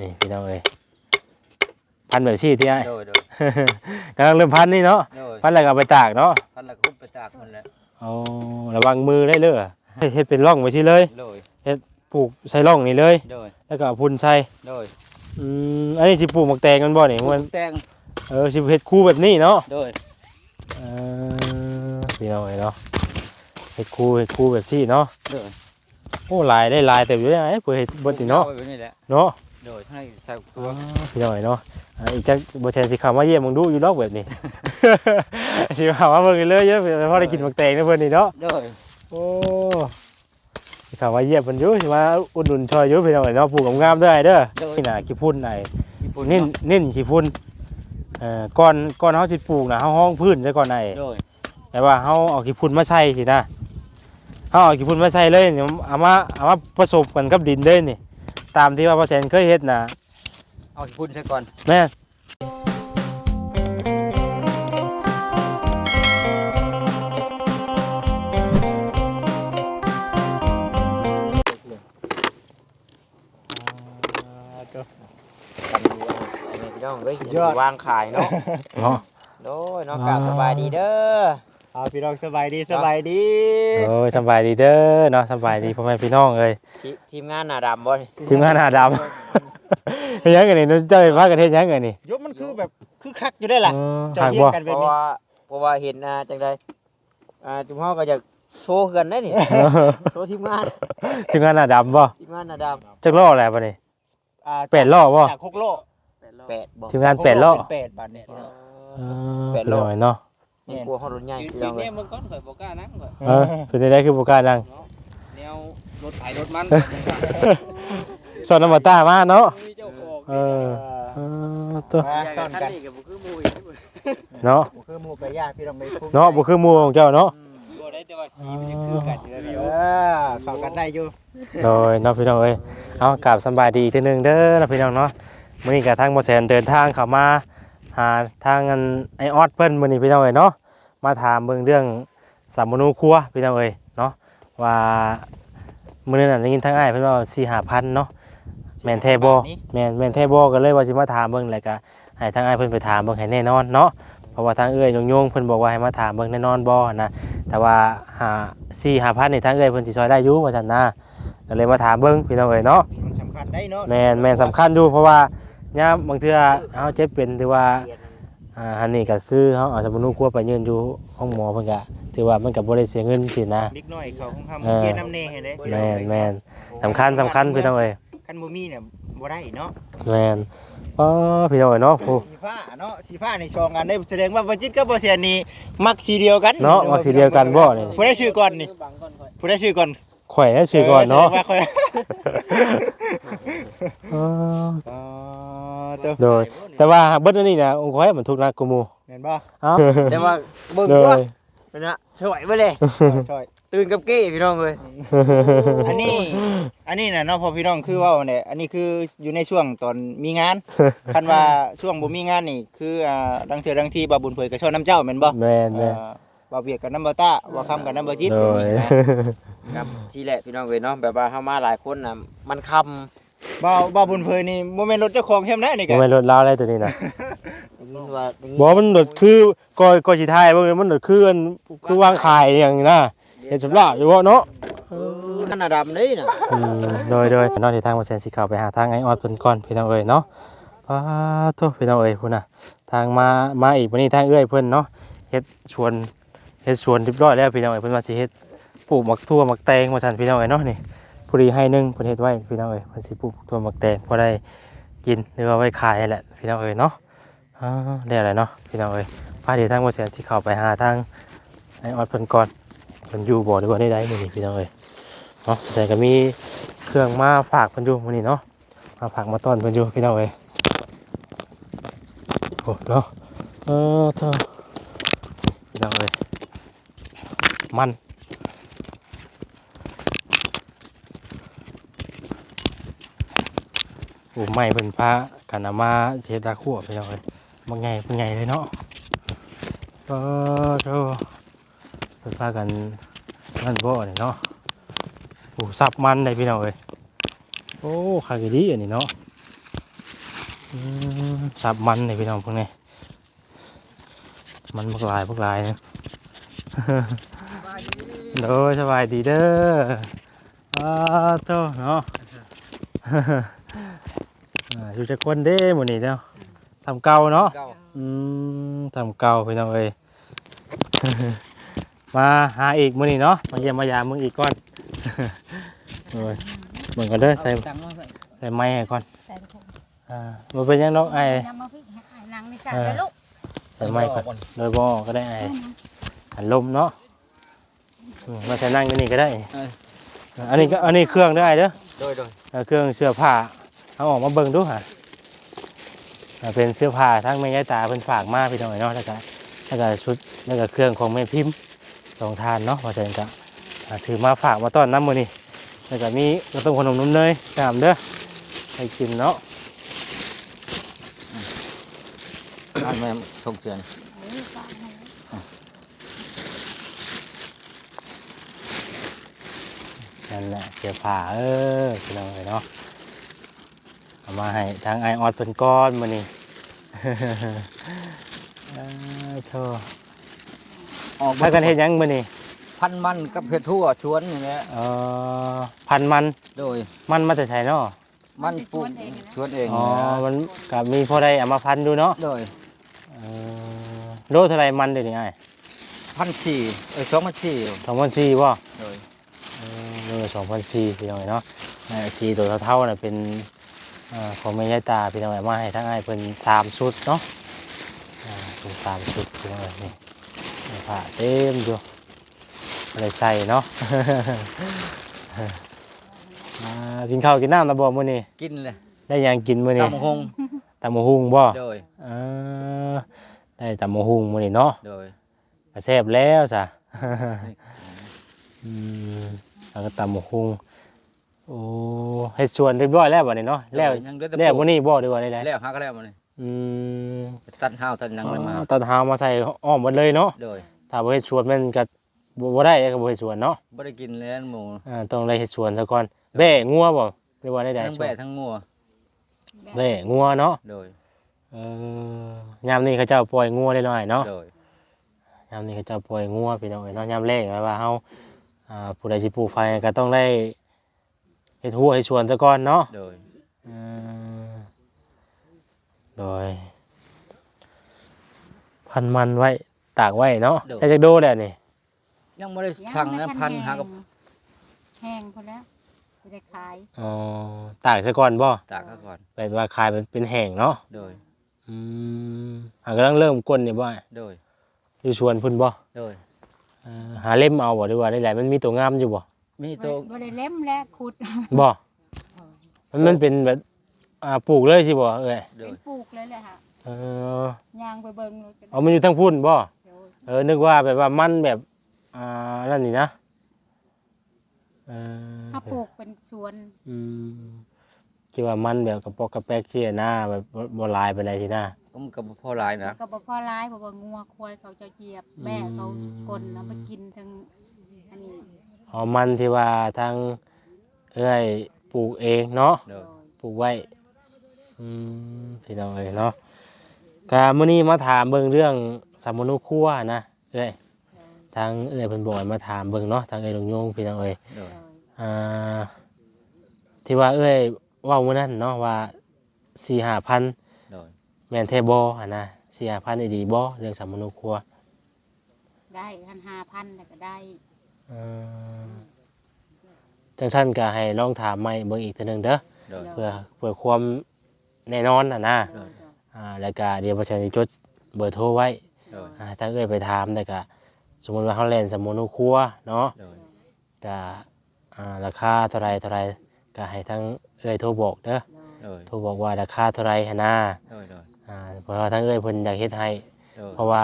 นี่พี่น้องเอ้ยพันแบบชีที่ไอ้โดยโดยกำลังเริ่มพันนี่เนาะโดยพันอะไรก็เอาไปตากเนาะพันละคุบไปตากมันแหละเอาระวังมือได้เลยเฮ็ดเป็นร่องไว้สิเลยโดยปลูกใส่ร่องนี่เลย โดยแล้วก็เอาพุ่นใส่โดยอืมอันนี้สิปลูกหมักแตงกันบ่นี่มันแตงเออสิเฮ็ดคู่แบบนี้เนาะโดยเออพี่น้องเอ้ยเนาะเฮ็ดคู่เฮ็ดคู่แบบซี่เนาะโดยโอ้หลายได้หลายแต่อยู่ได้ไอ้เพิ่นเฮ็ดเบิดนี่เนาะอไว้นี่แหละเนาะ โดยให้ใส่ตัอ๋วอพี่น้องเอ้ยเนาะอ่าอีกจักบ่แทนสิเข้ามาเยี่ยมมึงดูอยู่ดอกแบบนี้ สิเข้ามาเบิ่งเลยเยอะเพราะได้กินหมักแตงนะเพิ่นนี่เนาะ โดยโอ้สิเข้ามาเยี่ยมเพิ่นอยู่สิมาอุดหนุนช่วยอยู่พี่น้องเอ้ยเนาะปลูกงามๆเด้อไอ้เด้อโดยนี่น่ะขี้พุ่นไอ้ญี่ปุ่นนิ่นนิ่นขี้พุ่นเอ่อก่อนก่อนเฮาสิปลูกน่ะเฮาห้องพื้นซะก่อนไอ้ โดยแต่ว่าเฮาเอาขี้พุ่นมาใส่สินะเฮาเอาขี้พุ่นมาใส่เลยเนี่ยเอามาเอามาผสมกันกับดินเลยนี่ ตามที่ว่าพ่อแสนเคยเฮ็ดน่ะเอาญี่ปุ่นซะก่อนแม่นอันนี้พี่น้องเว้ยยอดวางขายเนาะเนาะ โดยน้องกราบสบายดีเด้อ เอาพี่น้องสบายดีสบายดีโอ้ยสำบายดีเด้อเนาะสำบายดีพ่อแม่พี่น้องเอ้ยทีทีมงานหน้าดำบ่ทีมงานหาดำเฮ็ดหยังกันนี่เจ้าพากันเฮ็ดหยังกันนี่ยกมันคือแบบคือคักอยู่ได้ล่ะเออเจ้าหากเยี่ยบ่มกันเพแบบราะนี้ว่าเพราะว่าเห็นอ่าจังไดอ่าจุมเฮาก็จะโชว์กันได้นี่โชว์ทีมงานทีมงานหาดำบ่ทีมงานหน้าดจักล้ออะไรบ่นี่อ่าแปดล้อบ่จากหกโลำแปดบ่ทีมงานแปดล้อเป็นแปดบาทเนี่ยเออแปดล้อพี่น้อยเนาะ นี่กลัวเขารถใหญ่ยืนพี่ยืน้อนงเลเนี่ยยมึงก้อนข่อยบอกกล้านั่งข่อยเออเป็นจังไดคือบ่กล้านั่งแนวรถไถรถมันสอนน้ำมาต้ามาเนาะมีเจ้าของเออเออตัวมาซ่อนกันนี่ก็บ่คือหมู่เนาะบ่คือหมู่ไปย่างพี่น้องไปคุ้มเนาะบ่คือหมู่ของเจ้าเนาะบ่ได้แต่ว่าสีมันจะคือกันอยู่แล้วเออเข้ากันได้อยู่โดยเนาะพี่น้องเอ้ยเอากราบสำบายดีอีกทีหนึงเด้อนะพี่น้องเนาะมื้อนี้ก็ทางบ่แสนเดินทางเข้ามา หาทางอันไอออดเพิ่นมื้อนี้พี่น้องเอ้ยเนาะมาถามเบิ่งเรื่องสามมนูครัวพี่น้องเอ้ยเนาะว่ามื้อนั้นนะได้ยินทางอ้ายเพิ่นว่า4-5,000เนาะแม่นแท้บ่แม่นแม่นแท้บ่ก็เลยว่าสิมาถามเบิ่งแล้วก็ให้ทางอ้ายเพิ่นไปถามเบิ่งให้แน่นอนเนาะเพราะว่าทางเอ้ยยงๆเพิ่นบอกว่าให้มาถามเบิ่งแน่นอนบ่นะแต่ว่าหา4-5,000นี่ทางเอ้ยเพิ่นสิช่วยได้อยู่ว่าซั่นนะก็เลยมาถามเบิ่งพี่น้องเอ้ยเนาะมันสำคัญได้เนาะแม่นแม่นสำคัญอยู่เพราะว่าเนี่ ยามบางเทื่อเฮาเจ็บเป็นถือว่าอ่าอันนี้ก็คือเขาเอาสมุนครัวไปยืนอยู่ห้องหมอเพิ่นก็ถือว่ามันก็บ่ได้เสียเงินสินะเล็กน้อยเขาคงทำเออเกียร์น้ำเนให้ได้พี่น้แม่องนเอ้ยแม่นสำคัญสำคัญพี่น้องเอ้ยคันบ่มีเนี่ยบ่ได้เนาะแม่นอ๋อพี่น้องเอ้ยเนาะโอ้สีฟ้าเนาะสีฟ้าในซองกันได้แสดงว่าบ่จิตกับบ่เสียนี่มักสีเดียวกันเนาะมักสิเดียวกันบ่นี่ผู้ได้ชื่อก่อนนี่บังก่อนข่อยผู้ได้ชื่อก่อน ข่อยน่ะชื่อก่อนเนาะแสดงว่าข่อยอ๋ออ๋อตัวโดย แต่ว่าเบิดอันนี้นะองค์ข่อยมันทุกข์หนักกว่าหมู่เห็นบ่เอ้าแต่ว่าเบิ่งโดตัวยเป็นนะช่วยไว้เลยช่วยตื่นกับเก้พี่น้องเลยอันนี้ อันนี้น่ะเนาะพอพี่น้องคือเว่าเนี่ยอันนี้คืออยู่ในช่วงตอนมีงาน คันว่าช่วงบ่มีงานนี่ คืออ่าดังเทื่อดังที่บาบุญเผยกับชอน้ำเจ้าแม่นบ่แม่นแม่นอ่า บ่าวเบียดกับน้ำบ่ต้าบ่คำกับน้ำบ่จิตโดยนี่นะกับทีแหละพี่น้องเลยเนาะแบบว่าเฮามาหลายคนน่ะมันคบ่าวบ่าวบุญเผยนี่บ่แม่นรถเจ้าของแฮมได้นี่บ่กะแม่นรถลาวอะไรตัวนี้น่ะำได้ยินว่าได้ยินบ่มันรถคือก็ก็สิทายบ่มันรถคืออันคือวางขายอหย่างนี้นะเฮ็ดสำลาอยู่บ่เนาะ เออนั่นน่ะดำนี่น่ะ อืมโดยโดยนอกที่ทางมาเซนสิเข้าไปหาทางไอออดเพิ่นก่อนพี่น้องเอ้ยเนาะป้าโตพี่น้องเอ้ยพุ่นน่ะ ทางมามาอีกวันนี้ทางเอ้ยเพิ่นเนาะเฮ็ดสวน เฮ็ดสวนเรียบร้อยแล้วพี่น้องเอ้ยเพิ่นว่าสิเฮ็ดปลูกหมักทั่วหมักแตงว่าซั่นพี่น้องเอ้ยเนาะนี่ผู้ดีให้หนึงเพิ่นเฮ็ดไว้พี่น้องเอ้ยเพิ่นสิปลูกทั่วหมักแตงพอได้กินหรือว่าไว้ขายแหละพี่น้องเอ้ยเนาะอ่าได้แล้วเนาะพี่น้องเอ้ยพาเดี๋ยวทางมาเซนสิเข้าไปหาทางไอออดเพิ่นก่อนเพิ่นอยู่บ่หรือว่าได้ใดมื้อนี้พี่น้องเอ้ยเนาะแต่ก็มีเครื่องมาฝากเพิ่นอยู่มื้อนี้เนาะมาฝากมาต้อนเพิ่นอยู่พี่น้องเอ้ยโอ้เนาะเออเท่าพี่น้องเอ้ย มันโอ้ไม่เพิ่นพากันเอามาเสียดาขั่วพี่น้องเอ้ยบ่ไงบ่ไงเลยเนาะเออเท่าเพิ่นพากันนั่นบ่นี่เนาะโอ้สับมันได้พี่น้องเอ้ยโอ้ขายดีอันนี้เนาะสับมันนี่พี่น้องพวกนี้มันพวกลายพวกลายนะ โดยสบายดีเด้ออ้าวโตเนาะอ่าอยู่จะคนเด้หมดนี่เนาะทำเก่าเนาะเก่าอืมทำเก่าพี่น้องเอ้ยมาหาอีกมื้อนี้เนาะมาเยี่ยมมายามมึงอีกก่อนโอ้ยมึงก็เด้อใส่ตังค์มาใส่ใส่ไม้ให้ก่อนใส่ถุงอ่าบ่เป็นหยังดอกไอ้นำมาพี่ให้นางในสระเลยลูกใส่ไม้ก่อนโดยบ่ก็ได้ไอ้หันลมเนาะอื มมาใส่นั่งอยู่นี่ก็ได้อันนี้ก็อันนี้เครื่องเด้อไอ้เด้อโดยโดยเอ่อเครื่องเสื้อผ้าเอาออกมาเบิ่งดูฮะอ่าเป็นเสื้อผ้าทั้งแม่ยายตาเป็นฝากมาพี่น้องเนาะแล้วก็แล้วก็ชุดแล้วก็เครื่องของแม่พิมพ์สองทานเนาะว่าเช่นก็อ่าถือมาฝากมาต้อนน้ำมือนี่แล้วก็มีกระต้มขนมนมเนยตามเด้อให้กินเนาะอันแม่ส่งเตือน นั่นแหละเสื้อผ้าเออพี่น้องเนาะเอามาให้ทางไอออดเป็นก้อนมือนี่เออโธ่ออกถ้ากันเฮ็ดหยังมือนี่พันมันกับเห็ดทั่วชวนอย่างเงี้ยเออพันมันโดยมันมาแต่ไสเนาะมันปลูกชวนเองอ๋อมันกับมีพอได้เอามาพันดูเนาะโดยเออโลเท่าไรมันเดี๋ยวนี้ไอ้พันสี่เอ้ยสองพันสี่สองพันสี่ป่ะโดยเออ สองพันสี่พี่น้องเนาะไอ้สี่ตัวเท่าๆน่ะเป็นเอ่อของแม่ยายตาพี่น้องเอามาให้ทั้งไอ้เป็นสามชุดเนาะอ่าเป็นสามชุดพี่น้องนี่ผ้าเต็มอยู่อะไรใส่เนาะอ่ากินข้าวกินน้ำนะบ่มื้อนี้กินเลยได้หยังกินมื้อนี้ตำหงตำมะฮุ่งบ่โดยเออได้ตำมะฮุ่งมื้อนี้เนาะโดยก็แซ่บแล้วจ้ะอืม แล้วก็ตำมะฮุ่งโอ้เฮ็ดสวนเรียบร้อยแล้วบัดนี้เนาะแล้วยังเหลือแต่แล้วปลูมื้กอนี้บ่ดีกว่าได้แล้วหาก็แล้วมันนี่อืมตัดห้าวตัดหนังเลยมาอ๋อตัดหาวมาใส่อ้อมหมดเลยเนาะโดยถ้าบ่เฮ็ดสวนมันก็บ่บ่ได้ก็บ่เฮ็ดสวนเนาะบ่ได้กินแล้วหมูอ่าต้องได้เฮ็ดสวนซะก่อนแบ่งัวบ่หรือว่าได้ได้ทั้งแบะทั้งงัวแบ่งัวเนาะโดยเออยามนี้เขาเจ้าปล่อยงัวได้หน่อยเนาะ โดยยามนี้เขาเจะปล่อยงัวพี่น้องเอ้ยเนาะยามแรกว่าเฮา อ่าผู้ใดสิปลูกไฟก็ต้องได้เฮ็ดหัวให้สวนซะก่อนเนาะโดยอืมโดย พันมันไว้ ตากไว้เนาะแต่จักโดแล้วนี่ยังไม่ได้สั่งนะพันหากับแห้งพอแล้วจะได้ขาย อ๋อตากซะก่อนบ่ตากเขาก่อนแบบว่าขายเป็นเป็นแห้งเนาะโดย อืมหากำลังเริ่มก้นนี่บ่โดยอยู่สวนพุ่นบ่โดยเอ่อ หาเล่มเอาบ่ดีกว่าได้หลายมันมีตัวงามอยู่บ่มีตัวบ่ได้เล่มแล้วขุดบ่มันมันเป็นแบบอ่าปลูกเลยสิบ่เอ้ยโดเป็ยนปลูกเลยแหละค่ะเออยางไปเบิ่งเลยก็ได้เอามันอยู่ทั้งพุ่นบ่เดี๋ยวเออนึกว่าแบบว่ามันแบบอ่านั่นนี่นะเออถ้าปลูกเป็นสวนอืม คิดว่ามันแบบกระปอกกระแปกเขี้ยหน้าแบบบ่บ่ลายไปเลยทีหน้าผมกับพ่อหลายนะก็บ่พอร้ายเพราะว่างัวควายเขาจะเหยียบแม่เขากลนเอาไปกินทั้งอันนี้อ๋อมันที่ว่าทางเอ้ยปลูกเองเนาะ โดยปลูกไว้อืมพี่น้องเอ้ยเนาะกามื้อนี้มาถามเบิ่งเรื่องสามนุครัวนะเอ้ยทางเอ้ยเพิ่นบอกให้มาถามเบิ่งเนาะทางเอ้ยลงโยงพี่น้องเอ้ยโดยอ่าที่ว่าเอ้ย เว่ามื้อนั้นเนาะว่าสี่ห้าพันโดยแม่นแท้บ่อะนะสี่ห้าพันได้ดีบ่เรื่องสามมนุครัวได้ทันห้าพันแล้วก็ได้เอ่อจังซั่นก็ให้ลองถามใหม่เบิ่งอีกเทื่อหนึงเด้อโดย เพื่อเพื่อความแน่นอนอะนะโดย อ่าแล้วก็เดี๋ยวบ่ใช่จดเบอร์โทรไว้โดย อ่าถ้าเอ้ยไปถามแล้วก็สมมุติว่าเฮาเล่นสามมนุครัวเนาะ โดย ก็อ่าราคาเท่าไรเท่าไรก็ให้ทั้ง เอ้ยโทรบอกเด้อโดยโทรบอกว่าราคาเท่าไรหันนะโดยโดยอ่าเพราะว่าทั้งเอ้ยเพิ่นอยากเฮ็ดให้ โดยเพราะว่า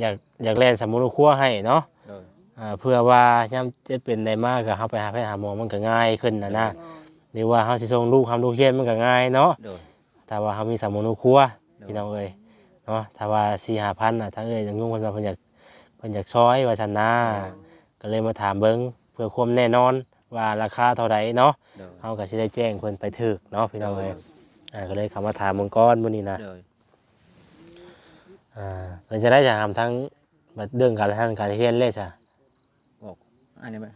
อยากอยากแล่นสมุนครัวให้เนาะโดยอ่าเพื่อว่าย่ำจะเป็นได้มากก็เฮาไปหาแพทย์หาหมอมันก็ง่ายขึ้นนะนะโดยหรือว่าเฮาสิส่งลูกทำลูกเรียนมันก็ง่ายเนาะ โดย ถ้าว่าเฮามีสมุนครัวพี่น้องเอ้ยเนาะถ้าว่า4-5,000น่ะทั้งเอ้ยจังงงเพิ่นว่าเพิ่นอยากเพิ่นอยากซอยว่าซั่นนะก็เลยมาถามเบิ่งเพื่อความแน่นอน ว่าราคาเท่าใดเนาะโดย เฮาก็สิได้แจ้งเพิ่นไปถึกเนาะพี่น้องเอ้ยอ่าก็เลยคำว่าถามมังกรมื้อนี้นะ โดยอ่าเราจะได้จะทำทั้งแบบเรื่องการทางการเรียนเลยจ้ะอันนี้ไป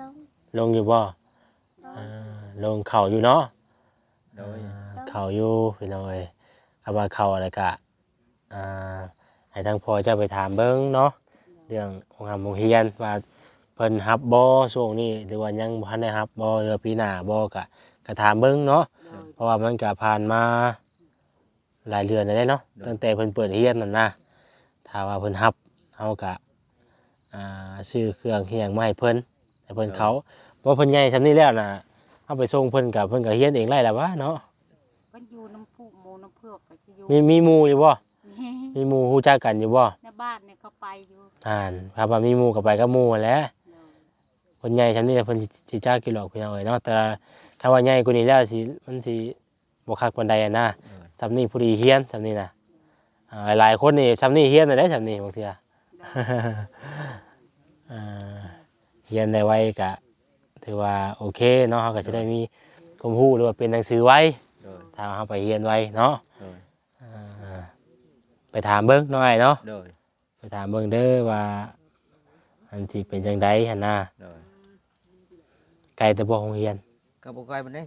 ลงลงอยู่บ่อ่าลงเข่าอยู่เนาะโดยอ่าเข่าอยู่พี่น้องเอ้ยคำว่าเข่าอะไรกะอ่าให้ทั้งพ่อเจ้าไปถามเบิ่งเนาะเรื่องของทำโรงเรียนว่าเพิ่นฮับบ่ช่วงนี้หรือว่ายังบ่ทันได้ฮับบ่หรือว่าปีหน้าบ่กะก็ถามเบิ่งเนาะเพราะว่ามันก็ผ่านมาหลายเดือนแล้วเด้เนาะตั้งแต่เพิ่นเปิดเรียนนั่นนะถ้าว่าเพิ่นฮับเฮาก็อ่าซื้อเครื่องเฮียงมาให้เพิ่นให้เพิ่นเขาเพราะเพิ่นใหญ่ซำนี้แล้วน่ะเฮาไปส่งเพิ่นก็เพิ่นก็เฮียนเองไล่แล้ววะเนาะก็อยู่น้ำพุหมูน้ำเพือกก็สิอยู่มีมีหมู่อยู่บ่นี่มีหมู่ฮู้จักกันอยู่บ่ในบ้านเนี่ยเขาไปอยู่อ่านครับว่ามีหมู่ก็ไปกับหมู่นั่นแหละ โดยเพิ่นใหญ่ซำนี้แล้วเพิ่นสิสิจักกี่หรอกพี่น้องเอ้ยเนาะแต่ถ้าว่าใหญ่กว่านี้แล้วสิมันสิบ่คักปานใดอะนะจำนี่ผู้ดีเฮียนจำนี่นะอ่าหลายๆคนนี่จำนี่เฮียนได้จำนี่บางทีอะอ่าเฮียนได้ไว้กะถือว่าโอเคเนาะเขาก็จะได้มีความรู้หรือว่าเป็นหนังสือไว้โดยถ้าเขาไปเฮียนไว้เนาะโดยอ่าไปถามเบิ้งหน่อยเนาะโดยไปถามเบิ้งเด้อว่าอันสิเป็นจังไดหันหน้าโดย ไกลแต่บ่โรงเรียนก็บ่ไกลมันได้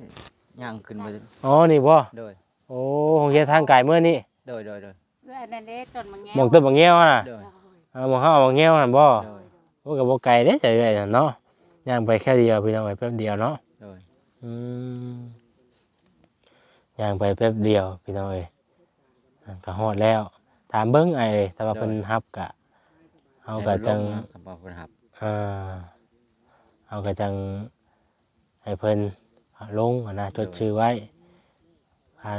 ย่างขึ้นไปอ๋อนี่บ่โดยโอ้โรงเรียนทางไกลเมื่อนี่โดยโดยโดยเพื่อนนั่นเด้ต้นมะแงหมองต้นบางแง้วน่ะโดยเอาหมองเฮาเอาบางแง้วนั่นบ่โดยโอ้กับโบไก่เด้ใจเลยเนาะย่างไปแค่เดียวพี่น้องไปแป๊บเดียวเนาะโดยอืมย่างไปแป๊บเดียวพี่น้องเอ้ยอะก็ฮอดแล้ว ถามเบิ้งไอ้แต่ว่าเพิ่นฮับกะเฮาก็จังคำว่าเพิ่นหับอ่าเฮาก็จัง ให้เพิ่นลงอะนะจดชื่อไว้พา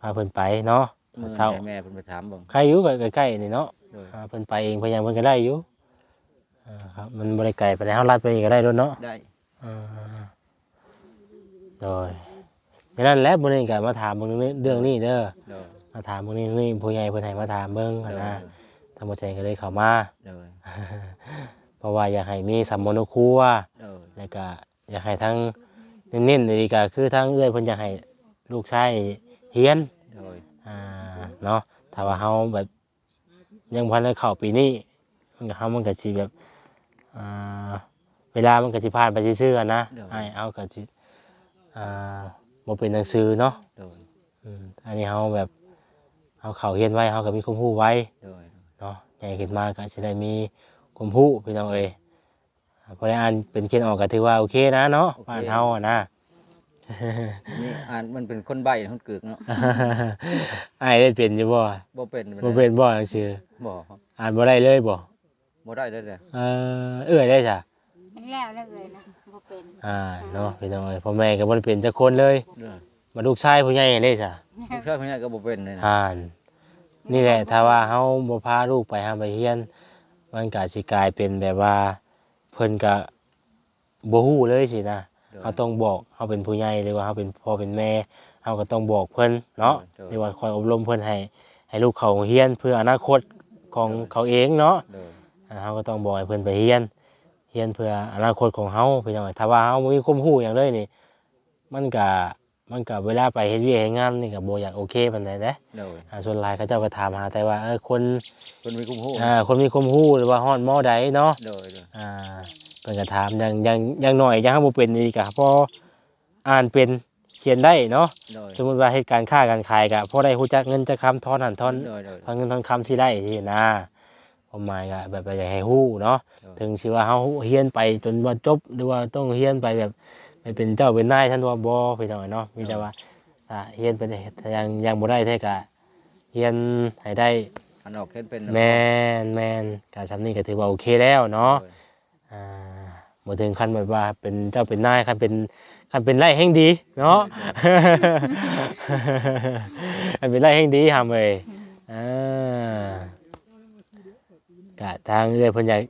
พาเพิ่นไปเนาะมื้อเช้าให้แม่เพิ่นไปถามเบิ่งใครอยู่ก็ใกล้ๆนี่เนาะโดยอ่าเพิ่นไปเองเพิ่นยังเพิ่นก็ได้อยู่อ่าครับมันบ่ได้ไกลไปานใดเฮาลัดไปนี่ก็ได้โดนเนาะได้อ่าโดยดังนั้นแหล้วมื้อนี้ก็มาถามเบิ่งเรื่องนี้เด้อโดยมาถามเบิ่งนี่นี่ผู้ใหญ่เพิ่นให้มาถามเบิ่งโดหั้นยนะทางบ่ใจก็เลยเข้ามาโดยเพราะว่าอยากให้มีสัมมโนครัวโดยแล้วก็ อยากให้ทั้งเน้นๆเลยก็คือทั้งเอื้อยเพิ่นอยากให้ลูกชายเรียนโดยอ่าเนาะถ้าว่าเฮาแบบยังพันได้เข้าปีนี้มันก็เฮามันก็สิแบบอ่าเวลามันก็สิผ่านไปซื่อๆอะนะไอ้เอาก็สิอ่าบ่เป็นหนังสือเนาะโดยอืมอันนี้เฮาแบบเฮาเข้าเรียนไว้เฮาก็มีความรู้ไว้โดยเนาะใหญ่ขึ้นมาก็สิได้มีความรู้พี่น้องเอ้ยอ่า พอได้อ่านเป็นเขียนออกก็ถือว่าโอเคนะเนาะบ้านเฮาอะนะ นี่อ่านมันเป็นคนใบ้คนกึกเนาะไอ้ายได้เป็นอยู่บ่บ่เป็นบ่เป็นบ่หนังสือบ่ครับอ่านบ่ได้เลยบ่บ่ได้เลยเด้อเออเอื้อยได้จ้ะมันแล้วแล้วเลยนะบ่เป็นอ่าเนาะพี่น้องเอ้ยพ่อแม่ก็บ่ได้เป็นจักคนเลยเด้อมาลูกชายผู้ใหญ่ได้จ้ะลูกชายคนนี้ก็บ่เป็นเลยนะอ่าน นี่แหละถ้าว่าเฮาบ่พาลูกไปหาไปเรียน มันก็สิกลายเป็นแบบว่า เพิ่นก็บ่ฮู้เลยสินะโดยเฮาต้องบอกเฮาเป็นผู้ใหญ่หรือว่าเฮาเป็นพ่อเป็นแม่เฮาก็ต้องบอกเพิ่นเนาะโดยหรือว่าคอยอบรมเพิ่นให้ให้ลูกเขาเรียนเพื่ออนาคตของเขาเองเนาะโดยอ่าเฮาก็ต้องบอกให้เพิ่นไปเรียนเรียนเพื่ออนาคตของเฮาพี่น้องถ้าว่าเฮาบ่มีความรู้หยังเลยนี่ มันก็ มันก็เวลาไปเฮ็ดเวียกเฮ็ดงานนี่ก็บ่อยากโอเคปานใดเด้โดยอ่าส่วนหลายเขาเจ้าก็ถามหาแต่ว่าเออคนคนมีคุ้มหูอ่าคนมีความรู้หรือว่าฮอดมอใดเนาะโดยโดยอ่าเพิ่นก็ถามอย่างอย่างอย่างน้อยอย่างเฮาบ่เป็นนี่ก็พออ่านเป็นเขียนได้เนาะโดยสมมุติว่าเฮ็ดการค้าการขายก็พอได้รู้จักเงินจักคำทอนหันทอน โดยโดยทอนเงินทอนคำที่ได้ที่นะความหมายก็แบบว่าอยากให้ฮู้เนาะครับถึงสิว่าเฮาเรียนไปจนว่าจบหรือว่าต้องเรียนไปแบบ ไปเป็นเจ้าเป็นนายท่านว่าบ่พี่น้องเนาะมีแต่ว่าถ้าเรียนเป็นถ้ายังยังบ่ได้แท้ก็เรียนให้ได้อันออกเห็นเป็นแม่นแม่นการสำนี้ก็ถือว่าโอเคแล้วเนาะโดยอ่าบ่ถึงขั้นแบบว่าเป็นเจ้าเป็นนายคันเป็นคันเป็นไร่แห่งดีเนาะคันเป็นไร่แห่งดีหามเอ้ยอ่ากะทางเอื้อยเพิ่นอยาก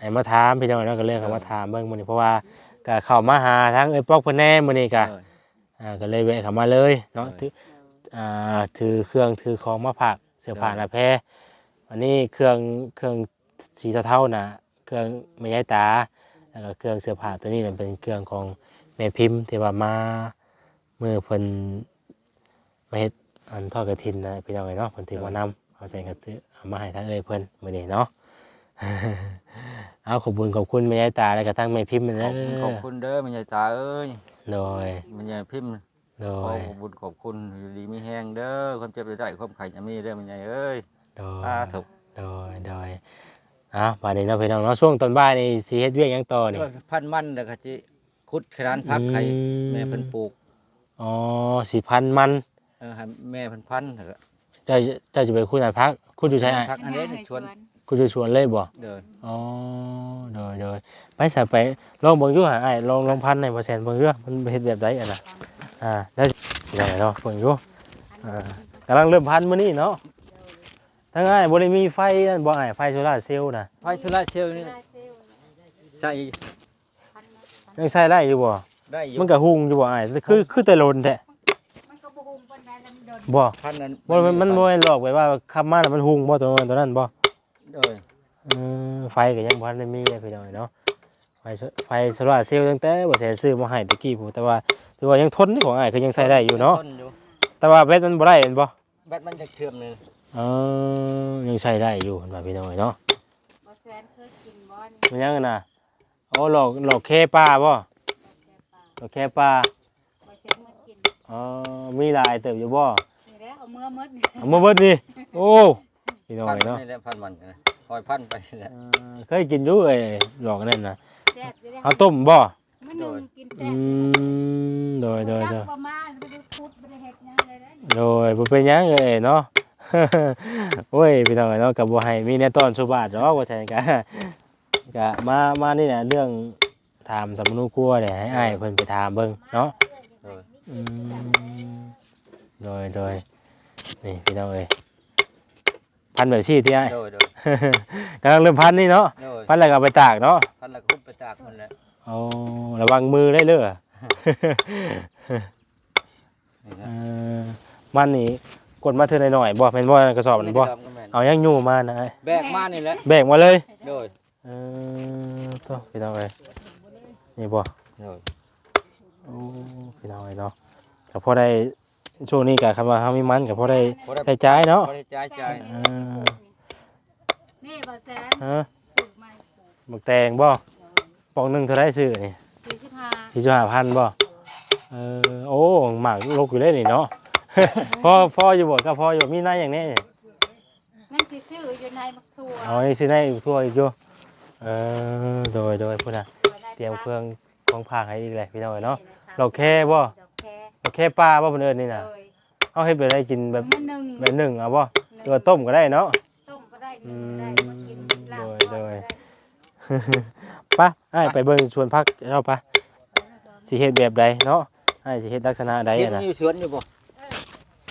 ให้มาถามพี่น้องเนาะก็เลยเข้ามาถามเบิ่งมื้อนี้เพราะว่า ก็เข้ามาหาทางเอ้ยปอกเพิ่นแน่มื้อนี้ก็โดยอ่าก็เลยแวะเข้ามาเลยเนาะใช่ถืออ่าถือเครื่องถือของมาผักเสื้อผ้าหน้าแพรวันนี้เครื่องเครื่องสีเทาๆน่ะเครื่องแม่ยายตาแล้วก็เครื่องเสื้อผ้าตัวนี้น่ะเป็นเครื่องของแม่พิมพ์ที่ว่ามามือเพิ่นมาเฮ็ดอันทอดกระถินนะพี่น้องเอ้ยเนาะเพิ่นถือมานำเอาใส่กระตือเอามาให้ทางเอ้ยเพิ่นมื้อนี้เนาะ เอาขอบคุญขอบคุณแม่ยายตาแล้วก็ทั้งแม่พิมพ์ขนะอบคุณขอบคุณเด้อแม่ยายตาเอ้ยโดยแม่ยายพิมพ์โดขอยขอบคุณขอบคุณอยู่ดีมีแห้งเด้อความเจ็บได้ความไข่จะมีเด้อแม่ยายเอ้ยโดยอ่าถูกโดยโดยอะบัดนี้เนาะพี่น้องเนาะช่วงตอนบ่ายนี่สิเฮ็ดเวียกหยังต่อนี่พันมันแล้วก็สิขุดขนานพักไข่อืมแม่เพิ่นปลูกอ๋อสิพันมันเออให้แม่เพิ่นพันแล้วก็เจ้าเจ้าจะไปคุณอันพักคุณอยู่ใช้อ้ายพักอันนี้ในชวน คุณอยู่สวนเลยบ่เด้ออ๋อโดยโดยไปซะไปลองเบิ่งอยู่หาอ้ายลองลองพันในบ่แซนเบิ่งอยู่มันเฮ็ดแบบใดอะน่ะอ่าแล้วได้เนาะเบิ่งอยู่อ่ากำลังเริ่มพันมื้อนี้เนาะทั้งอ้ายบ่ได้มีไฟนั่นบ่อ้ายไฟโซลาร์เซลล์น่ะไฟโซลาร์เซลล์นี่ใส่ยังใช้ได้อยู่บ่ ได้อยู่มันก็หุงอยู่บ่อ้ายคือคือแต่ลนแท้มันก็บ่ฮู้ปานใดแล้วมันโดนบ่ พันนั้นบ่มันมันบ่แม่นหลอกไว้ว่าขับมาแล้วมันหุงบ่ตัวนั้นตัวนั้นบ่ เด้อเออไฟก็ยังบ่ทันได้มีเลยพี่น้องเนาะไฟโซไฟโซลาร์เซลล์ตั้งแต่บ่แสนซื้อมาให้ตะกี้พู้นแต่ว่าถือว่ายังทนนี่ของอ้ายคือยังใช้ได้อยู่เนาะทอยู่แต่ว่าแบตมันบ่ได้เห็นบ่แบตมันจะเชื่อมนี่เออยังใช้ได้อยู่เห็นบ่พี่น้องเนาะบ่แซนเคยกินบ่นี่มันยังน่ะโอ้หลอกหลอกแค่ปลาบ่แกปลาหลอกแค่ปลาบ่แซนมากินอ๋อมีหลายเติบอยู่บ่นี่แหละเอามือหมดนี่เอามาเบิดนี่โอ้ พี่น้องพันเนาะนี่แหละพันมันนะคอยพันไปนี่แหละเออเคยกินอยู่เอ้ยหลอกนั่นน่ะแซ่บอยู่เด้เอาต้มบ่ มื้อหนึงกินอืแซ่บมโดยโดยโดย บ่มาบ่ได้พูดบ่ได้เฮ็ดหยังเลยนะโดยบ่เป็นหยังเอ้ยเนาะ โอ้ยพี่น้องเอ้ยเนาะก็บ่ให้มีแน่ตอนสุบาทดอกว่าใช่กะก็มามานี่แหละเรื่องถามสำนูครัวเนี่ยให้อ้ายเพิ่นไปถามเบิ่งเนาะเด้ออืมโดยโดยนี่พี่น้องเอ้ย พันแบบซี่ที่อ้ายเด้อเด้อกำลังเริ่มพันนี่เนาะเด้อพันแล้วก็เอาไปตากเนาะพันแล้วก็คุบไปตากมันแหละเอาระวังมือได้เด้อนี่เอนะอมันนี่กดมาเท่าหน่อยๆบ่แม่นบ่กระสอบนั่นบ่ไม่ได้ดำก็แม่นเอายังอยู่มานะอ้ายแบกมานี่แหละแบกมาเลยเด้อเออตัวพี่น้องเอ้ยนี่บ่เด้อโอ้พี่น้องเอ้ยเนาะก็พอได้ ช่วงนี้ก็คำว่าเฮามีมันก็พอได้บ่ได้ ใช้จ่ายเนาะบ่ได้จ่ายจ่ายเออนี่บ่แซนฮะซื้อมาปลูกบักแตงบ่ปองหนึงเท่าไรซื้อนี่45สี่สิบห้าพันบ่เออโอ้หมากลกอยู่เลยนี่เนาะ พ่อพ่ออยู่บ่ก็พ่ออยู่มีหน้าอย่างนี้นั่นสิซื้ออยู่ในบักทั่วเอาไอ้ซื้อในทั่วอีกอยู่เออโดยโดยพุ่นน่ะเตรียมเครื่องของพากให้อีกเลยพี่น้องเอ้ยเนาะเราแค่บ่ ดอกแคเราแค่ปลาบ่เพิ่นเอิ้นนี่น่ะเลยเอาให้ไปได้กินแบบมันหนึ่งแบบหนึ่งเอาบ่หรือว่าต้มก็ได้เนาะ ต้มก็ได้นึ่งก็ได้มากินลาบโดยก็ไปะอ้ายไปเบิ่งสวนผักเนาะปะสิเฮ็ดแบบใดเนาะอ้ายสิเฮ็ดลักษณะใดเสียอะมนะอยู่สวนอยู่บ่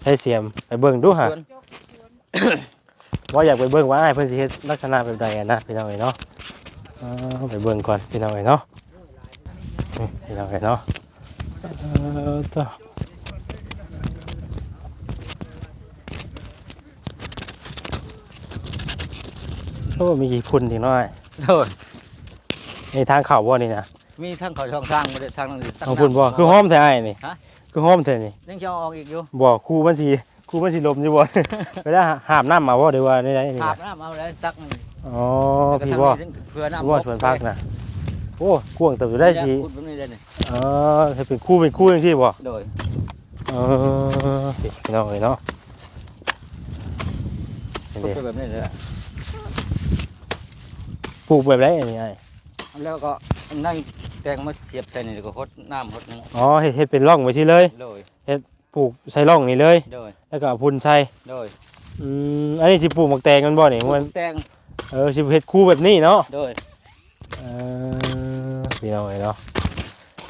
ให้เสียมไปเบิ่งดูหะ สวนว่าอยากไปเบิ่งว่าอ้ายเพิ่นสิเฮ็ดลักษณะแบบใดอะนะพี่น้องเอ้ยเนาะเออไปเบิ่งก่อนพี่น้องเอ้ยเนาะนี่พี่น้องเอ้ยเนาะ เออตัวโอ้มีกี่คุณอีกเนาะอ้ายเด้อนี่ทางเข้าบ่นี่นะมีทั้งเขาช่องทางบ่ได้ทางนั้นตั้งเอาคุณบ่คือห้อมแท้อ้ายนี่ฮะคือห้อมแท้นี่ยังจะเอาออกอีกอยู่บ่ครูมันสิครูมันสิลมอยู่บ่ ไปได้หาบน้ำมาบ่หรือว่าได้ไดนี่อานะบน้ำเอาแล้วตักมันอ๋อแล้วก็พี่ทำบ่นี่เพื่อน้ำพี่บ่สวนพักน่ะ โอ้กวางเติบอยู่ได้สิขุดแบบนี้เลยนี่เออให้เป็นคู่เป็นคู่จังซี่บ่โดยเออพี่น้องเอ้ยเนาะนี่ขุดเด้ไปแบบนี้เลยปลูกแบบไรอันนี้ไอ้แล้วก็นั่งแตงมาเสียบใส่นี่แล้วก็หดน้ำหดนึงอ๋อเฮ็ดเฮ็ดเป็นร่องไว้สิเลยโดยปลูกใส่ร่องนี่เลยโดยแล้วก็เอาพุ่นใส่โดยอืมอันนี้สิปลูกหมักแตงกันบ่นี่มันแตงเออสิเฮ็ดคู่แบบนี้เนาะโดยเออ พี่น้องเอ้ยเนาะ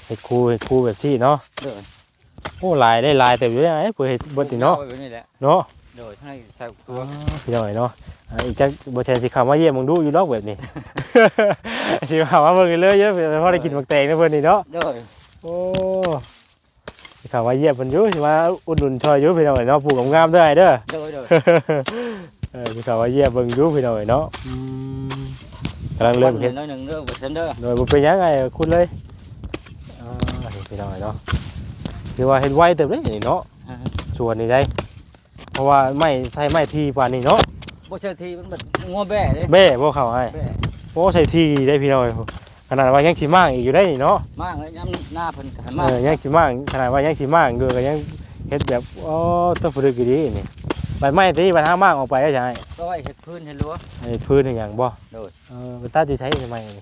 เฮ็ดคู่เฮ็ดคู่แบบซี่เนาะโดยโอ้หลายได้หลายเต็มอยู่ได้ไอ้เปิดเฮ็ดเบิดนี่เนาะอแบบนี้แหละเนาะโดยให้ใส่ตัวพี่น้องเอ้ยเนาะอ่าอีกจักบ่แทนสิเข้ามาเยี่ยมมึงดูอยู่ดอกแบบนี้สิเข้ามาเบิ่งเลยเยอะเพื่อพอได้กินหมักแตงนะเพิ่นนี่เนาะโดยโอ้สิเข้ามาเยี่ยมเพิ่นอยู่สิมาอุดหนุนช่วยอยู่พี่น้องเอ้ยเนาะปลูกงามๆเด้อไอ้เด้อโดยโดยเออสิเข้ามาเยี่ยมเบิ่งอยู่พี่น้องเอ้ยเนาะอืม กำลังเริ่มเฮ็ดน้อยหนึ่งเรื่องบทเซนเดอร์โดยบ่เป็นหยังไงคุณเลยอ่าเห็นพี่น้องเอ้ยเนาะคือว่าเฮ็ดไวเติบเด้นี่เนาะชวนนี่ได้ เพราะว่าไม่ใช่ไม่ทีปานนี้เนาะบ่เชื่อทีมันแบบงัวแบ่เด้แบ่บ่เข้าให้แบ่โอ้ใส่ทีได้พี่น้อยขนาดว่ายังสิมากอีกอยู่ได้นี่เนาะมากเลยย้ำหน้าเพิ่นก็ให้เอมากอยังสิมากขนาดว่ายังสิมากอยู่ก็ยังเฮ็ดแบบอ๋อต้องฝึกอยู่ดีนี่ ใบไม้ตีบัดห้ามากออกไปได้ใช่ก็ไว้เฮ็ดพื้นเฮ็ดรั้ว ไอ้พื้นนี่หยังบ่โดยเออไปตัดอยู่ใช้ทำไมนี่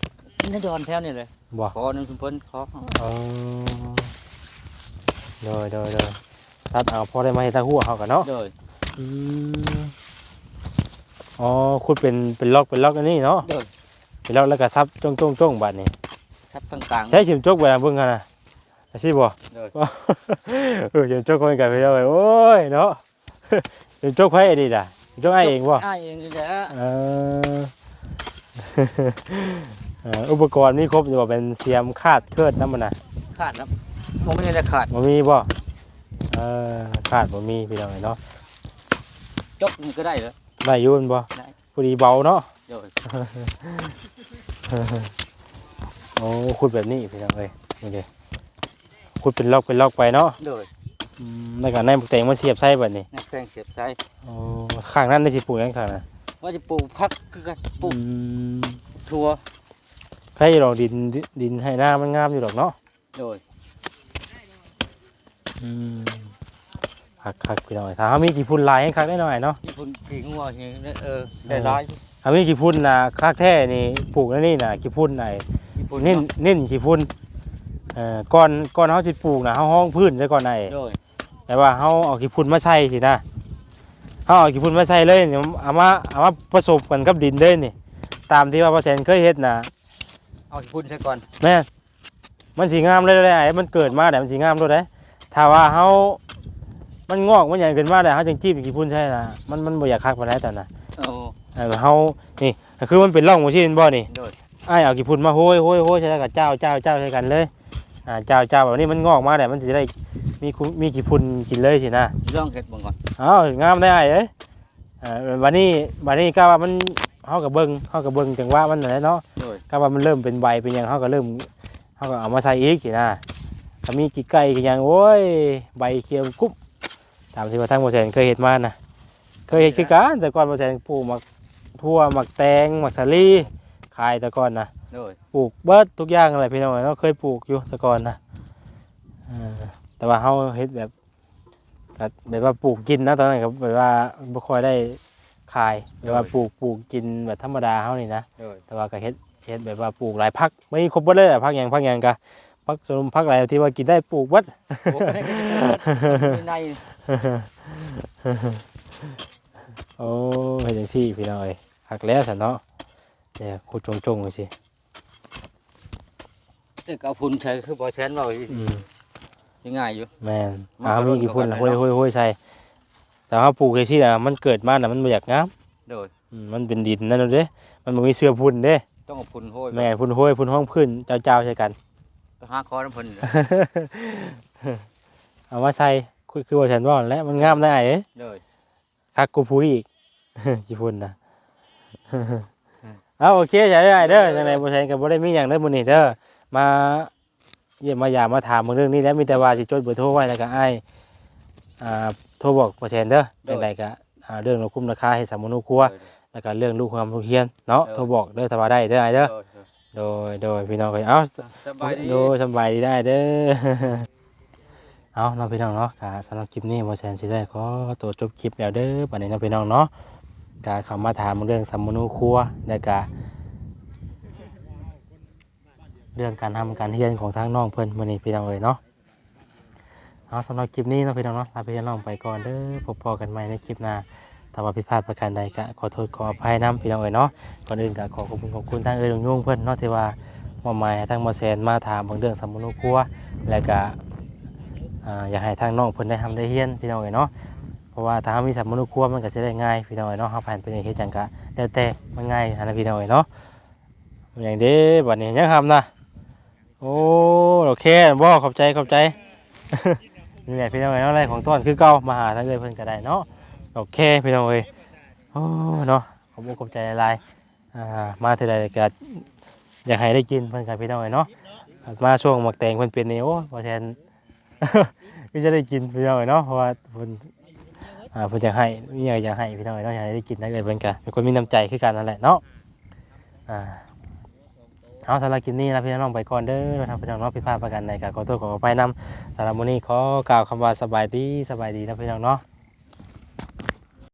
นี่ดอนแถวนี่เลยบ่ขอนึงชุมเพิ่นขออ๋อโดยโดยโดยตัดเอาพอได้มาให้ตาหัวเฮากันเนาะโดยอืมอ๋อขุดเป็นเป็นล็อกเป็นล็อกอันนี้เนาะโดยเป็นล็อกแล้วก็ซับจ้องจ้องจ้องบัดนี้ชับต่างๆใช้ชิมจกเวลาเบิ่งกันนะอาชีพบ่ โดย เออชิมจกคนกันไปแล้วโอ้ยเนาะ ชิมจกไผไอ้นี่ด่ะชิมจกไอ้เองบ่อ้ายเองนี่แหละเออเอ่ออุปกรณ์มีครบอยู่บ่เป็นเสียมคาดเคลื่อนน้ำมันน่ะขาดครับบ่มีอะไรขาดบ่มีบ่เออคาดบ่มีพี่น้องเนาะจกมันก็ได้เหรอได้อยู่แม่นบ่ได้พอดีเบาเนาะโดยโอ้ขุดแบบนี้พี่น้องเอ้ยนี่เด้ขุดเป็นล็อกเป็นล็อกไปเนาะโดยอืม แล้วก็ในหมกแตงมาเสียบใส่บัดนี้นักแตงเสียบใช้โอ้ข้างนั้นได้สิปลูกหยังข้างน่ะว่าจะปลูกพักคือกันปลูกอืมทั่วใครดอกดินดิดินให้หน้ามันงามอยู่ดอกเนาะโดยอืมคักคักพี่น้อยถ้าเขามีกี่พุ่นลายให้คักได้หน่อยเนาะที่พุ่นผีงัวอย่างนี้เออได้ร้ายถ้ามีกี่พุ่นนะคักแท้นี่ปลูกแล้วนี่นะกี่พุ่นไหนที่พุ่นนิ่นนิ่นกี่พุ่นเอ่อก่อนก่อนเขาสิปลูกนะเขาห้องพื้นซะก่อนไหนโดย แต่ว่าเขาเอากี่พุ่นมาใส่สินะเขาเอากี่พุ่นมาใส่เลยเนี่ยเอามาเอามาผสมกันกับดินเลยนี่ ตามที่ว่าเปอร์เซ็นต์เคยเฮ็ดนะเอาที่พุ่นซะก่อนแม่นมันสีงามเลยเลยไอ้มันเกิดมาแต่มันสีงามด้วยได้ถ้าว่าเขามันงอกมันใหญ่ขึ้นมาแต่เขาจังจีบกี่พุ่นใช่นะมันมันบ่อยากคักปานใดแต่นะโอ้เออเขานี่ก็คือมันเป็นร่องบ่ชินบ่นี่โดยไอ้ายเอากี่พุ่นมาโห้ยโห้ยโห้ยใช่แล้วกับเจ้าเจ้าเจ้าใช่กันเลย อ่าเจ้าเจ้าแบบนี้มันงอกมาแต่มันสิได้มีคุมีกี่พุ่นกินเลยสินะลองเฮ็ดเบิ่งก่อนเอ้างามได้ไอ้เอ้ยอ่าวันนี้วันนี้ก็ว่ามันเฮากับเบิ่งเฮากับเบิ่งจังว่ามันนั่นแหละเนาะโดยก็ว่ามันเริ่มเป็นใบเป็นหยังเขาก็เริ่มเขาก็เอามาใส่อีกสินะถ้ามีกี่ไก่กี่หยังโอ้ยใบเขียวกุ๊บตามที่ว่าทางโมเสนเคยเห็นมานะเคยเห็นคือกันแต่ก่อนโมเสนปลูกหมักทั่วหมักแตงหมักสาลีขายแต่ก่อนนะ โดยปลูกเบิดทุกอย่างอะไรพี่น้องเนาะเคยปลูกอยู่แต่ก่อนนะเออแต่ว่าเขาเฮ็ดแบบแบบแบบว่าปลูกกินนะตอนนั้นก็แบบว่าไม่ค่อยได้ขายแบบว่าปลูกปลูกกินแบบธรรมดาเขานี่นะโดยแต่ว่าก็เฮ็ดเฮ็ดแบบว่าปลูกหลายพักไม่ครบเบิดเลยอะพักหยังพักหยังกะพักสมพักอะไรที่ว่ากินได้ปลูกเบิดปลูกอะไรก็จะปลูกหมดมีในโอ้เฮ็ดจังซี่พี่น้อยหักแล้วซั่นเนาะเดี๋ยวขุดจงๆเลยสิ จะเอาพุ่นใช้คือบ่แชนเว้าอืมง่ายอยู่ แม่นมันอ่าก็มีกี่พุ่นร่ล่ะวมห้กันวยได้เนาะห้วยห้วยใช่แต่ว่าปลูกจังซี่น่ะมันเกิดมาน่ะมันบ่อยากงามโดยอืมมันเป็นดินนั่นเด้มันบ่มีเสื้อพุ่นเด้ต้องเอาพุ่นโห้ยแม่นพุ่นห้วยพุ่นห้องพื้นเจ้าๆใช่กัน ไปหาคอน้ำเพิ่นเอามาใส่คือคือว่าฉันว่าแล้วมันงามได้เอ้ยโดย คักกูพูอีกกี่พุ่นนะ เอาโอเคใช่ได้เด้อจังไดบ่ใช่ก็บ่ได้มีหยังเด้อมื้อนี้เด้อ มาเยี่ยมมายามมาถามเรื่องนี้แล้วมีแต่ว่าสิจดเบอร์โทรไว้แล้วก็อ้ายอ่าโทรบอกเปอร์เซ็นต์เด้อจังไดก็อ่าเรื่องราคุ้มราคาให้สามมนุครัวแล้วก็เรื่องลูกความลูกเฮียนเนาะโทรบอกเด้อถ้าว่าได้เด้ออ้ายเด้อโดยโดยโดยโดยพี่น้องก็เอาสบายดีโดยสำบายดีได้เด้อเอาน้องพี่น้องเนาะกาสำหรับคลิปนี้บ่แซนสิได้ขอตัวจบคลิปแล้วเด้อบัดนี้น้องพี่น้องเนาะกาเข้ามาถามเรื่องสัมมโนครัวแล้วก็ เรื่องการทำการเรียนของทางน้องเพิ่อนมื้อนี้พี่น้องเอ้ยเนาะเอาสำหรับคลิปนี้นะพี่น้องเนาะลาพี่น้องไปก่อนเด้อพบพอกันใหม่ในคลิปหน้าถ้าว่าผิดพลาดประการใดก็ขอโทษขออภัยนํพี่น้องเอ้ยเนาะก่อนอื่นก็ขอขอบคุณขอบคุณทางเอ้ยลุงยุ่งเพิ่อนเนาะที่ว่ามอบหมายให้ทางมอแซนมาถามเรื่องสมมุนุครัวแล้วก็อยากให้ทางน้องเพิ่อนได้ทำได้เฮียนพี่น้องเอ๋ยเนาะเพราะว่าถ้ามีสมมุนุครัวมันก็จะได้ง่ายพี่น้องเอ๋ยเนาะเฮาผ่านไปในเฮ็ดจังกะแล้วแต่มันง่ายอันนั้นพี่น้องเอ๋ยเนาะอย่างเด้บัดนี้ยังทำนะ โอ้โอเคบ่ขอบใจขอบใจนี่แหละพี่น้องเอ๋ยเนาะอะไรของต้นคือเก่ามาหาทางเอ้ยเพิ่นก็ได้เนาะโอเคพี่น้องเอ๋ยโอ้เนาะขอบอกขอบใจหลายๆอ่ามาเท่าใดก็อยากให้ได้กินเพิ่นกับพี่น้องเอ้ยเนาะมาช่วงหมักแตงเพิ่นเป็นนี่โอ้พอแทนก็จะได้กินพี่น้องเอ้ยเนาะเพราะว่าเพิ่นอ่าเพิ่นจะให้มีอยากให้พี่น้องเอ้ยเนาะอยากให้ได้กินได้เลยเพิ่นก็เป็นคนมีน้ำใจคือกันนั่นแหละเนาะอ่า เอาสำหรับคลิปนี้นะพี่น้องไปก่อนเด้อเราทำพี่น้องน้องพิพาทประกันในการขอโทษขออภัยนำสำหรับวันี่ขอกล่าวคำว่าสบายดีสบายดีนะพี่น้องเนาะ